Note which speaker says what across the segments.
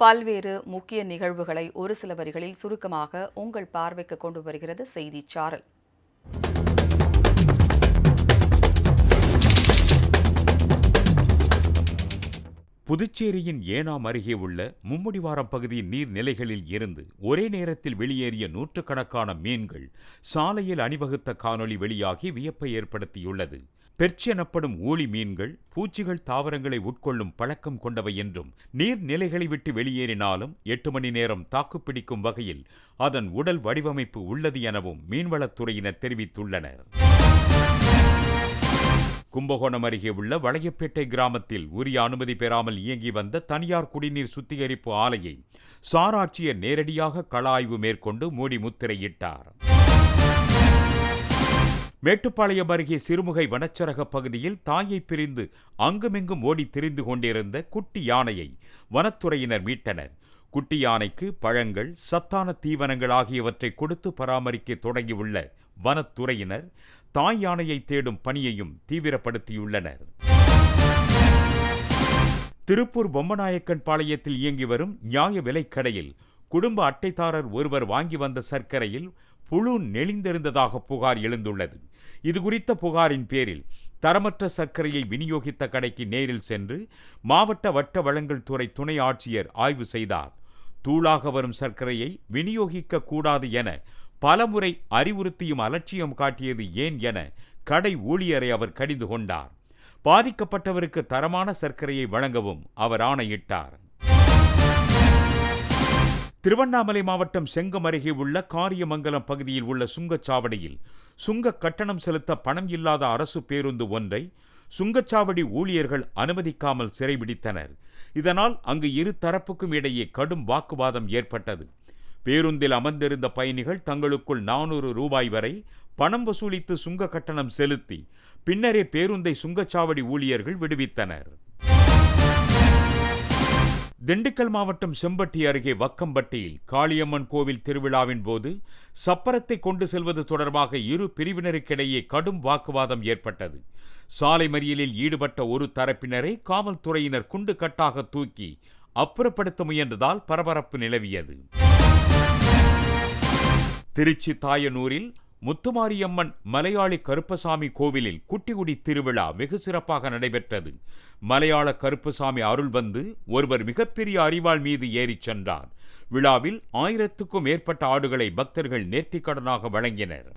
Speaker 1: பல்வேறு முக்கிய நிகழ்வுகளை ஒரு சில வரிகளில் சுருக்கமாக உங்கள் பார்வைக்கு கொண்டு வருகிறது செய்திச் சாரல்.
Speaker 2: புதுச்சேரியின் ஏனாம் அருகே உள்ள மும்முடிவாரம் பகுதியின் நீர்நிலைகளில் இருந்து ஒரே நேரத்தில் வெளியேறிய நூற்றுக்கணக்கான மீன்கள் சாலையில் அணிவகுத்த காணொளி வெளியாகி வியப்பை ஏற்படுத்தியுள்ளது. பெர்ச் எனப்படும் ஊளி மீன்கள் பூச்சிகள் தாவரங்களை உட்கொள்ளும் பழக்கம் கொண்டவை என்றும் நீர்நிலைகளை விட்டு வெளியேறினாலும் எட்டு மணி நேரம் தாக்குப்பிடிக்கும் வகையில் அதன் உடல் வடிவமைப்பு உள்ளது எனவும் மீன்வளத்துறையினர் தெரிவித்துள்ளனர். கும்பகோணம் அருகே உள்ள வளையப்பேட்டை கிராமத்தில் உரிய அனுமதி பெறாமல் இயங்கி வந்த தனியார் குடிநீர் சுத்திகரிப்பு ஆலையை சாராட்சியர் நேரடியாக கள ஆய்வு மேற்கொண்டு மூடி முத்திரையிட்டார். மேட்டுப்பாளையம் அருகே சிறுமுகை வனச்சரக பகுதியில் தாயை பிரிந்து அங்குமிங்கும் ஓடி திரிந்து கொண்டிருந்த குட்டி யானையை வனத்துறையினர் மீட்டனர். குட்டி யானைக்கு பழங்கள் சத்தான தீவனங்கள் ஆகியவற்றை கொடுத்து பராமரிக்க தொடங்கியுள்ள வனத்துறையினர் தாய் யானையை தேடும் பணியையும் தீவிரப்படுத்தியுள்ளனர். திருப்பூர் பொம்மநாயக்கன் பாளையத்தில் இயங்கி வரும் நியாய விலைக்கடையில் குடும்ப அட்டைதாரர் ஒருவர் வாங்கி வந்த சர்க்கரையில் புழு நெளிந்திருந்ததாக புகார் எழுந்துள்ளது. இதுகுறித்த புகாரின் பேரில் தரமற்ற சர்க்கரையை விநியோகித்த கடைக்கு நேரில் சென்று மாவட்ட வட்ட வழங்கல் துறை துணை ஆட்சியர் ஆய்வு செய்தார். தூளாக வரும் சர்க்கரையை விநியோகிக்க கூடாது என பலமுறை அறிவுறுத்தியும் அலட்சியம் காட்டியது ஏன் என கடை ஊழியரை அவர் கடிந்து கொண்டார். பாதிக்கப்பட்டவருக்கு தரமான சர்க்கரையை வழங்கவும் அவர் ஆணையிட்டார். திருவண்ணாமலை மாவட்டம் செங்கம் அருகே உள்ள காரியமங்கலம் பகுதியில் உள்ள சுங்கச்சாவடியில் சுங்க கட்டணம் செலுத்த பணம் இல்லாத அரசு பேருந்து ஒன்றை சுங்கச்சாவடி ஊழியர்கள் அனுமதிக்காமல் சிறைபிடித்தனர். இதனால் அங்கு இரு தரப்புக்கும் இடையே கடும் வாக்குவாதம் ஏற்பட்டது. பேருந்தில் அமர்ந்திருந்த பயணிகள் தங்களுக்குள் நானூறு ரூபாய் வரை பணம் வசூலித்து சுங்க கட்டணம் செலுத்தி பின்னரே பேருந்தை சுங்கச்சாவடி ஊழியர்கள் விடுவித்தனர். திண்டுக்கல் மாவட்டம் செம்பட்டி அருகே வக்கம்பட்டியில் காளியம்மன் கோவில் திருவிழாவின் போது சப்பரத்தை கொண்டு செல்வது தொடர்பாக இரு பிரிவினருக்கிடையே கடும் வாக்குவாதம் ஏற்பட்டது. சாலை மறியலில் ஈடுபட்ட ஒரு தரப்பினரை காவல்துறையினர் குண்டு கட்டாக தூக்கி அப்புறப்படுத்த முயன்றதால் பரபரப்பு நிலவியது. திருச்சி தாயனூரில் முத்துமாரியம்மன் மலையாளி கருப்பசாமி கோவிலில் குட்டிகுடி திருவிழா வெகு சிறப்பாக நடைபெற்றது. மலையாள கருப்பசாமி அருள் வந்து ஒருவர் மிகப்பெரிய அறிவாள் மீது ஏறிச் சென்றார். விழாவில் ஆயிரத்துக்கும் மேற்பட்ட ஆடுகளை பக்தர்கள் நேர்த்திக்கடனாக வழங்கினர்.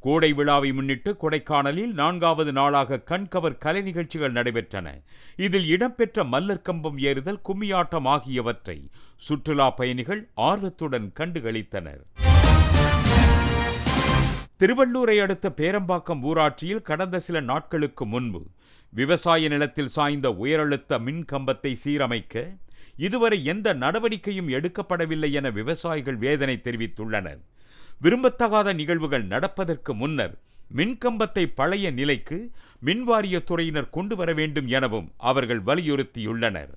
Speaker 2: கோடை விழாவை முன்னிட்டு கொடைக்கானலில் நான்காவது நாளாக கண்கவர் கலை நிகழ்ச்சிகள் நடைபெற்றன. இதில் இடம்பெற்ற மல்லர் கம்பம் ஏறுதல் கும்மியாட்டம் ஆகியவற்றை சுற்றுலா பயணிகள் ஆர்வத்துடன் கண்டுகளித்தனர். திருவள்ளூரை அடுத்த பேரம்பாக்கம் ஊராட்சியில் கடந்த சில நாட்களுக்கு முன்பு விவசாய நிலத்தில் சாய்ந்த உயரழுத்த மின் கம்பத்தை சீரமைக்க இதுவரை எந்த நடவடிக்கையும் எடுக்கப்படவில்லை என விவசாயிகள் வேதனை தெரிவித்துள்ளனர். விரும்பத்தகாத நிகழ்வுகள் நடப்பதற்கு முன்னர் மின்கம்பத்தை பழைய நிலைக்கு மின்வாரிய துறையினர் கொண்டு வர வேண்டும் எனவும் அவர்கள் வலியுறுத்தியுள்ளனர்.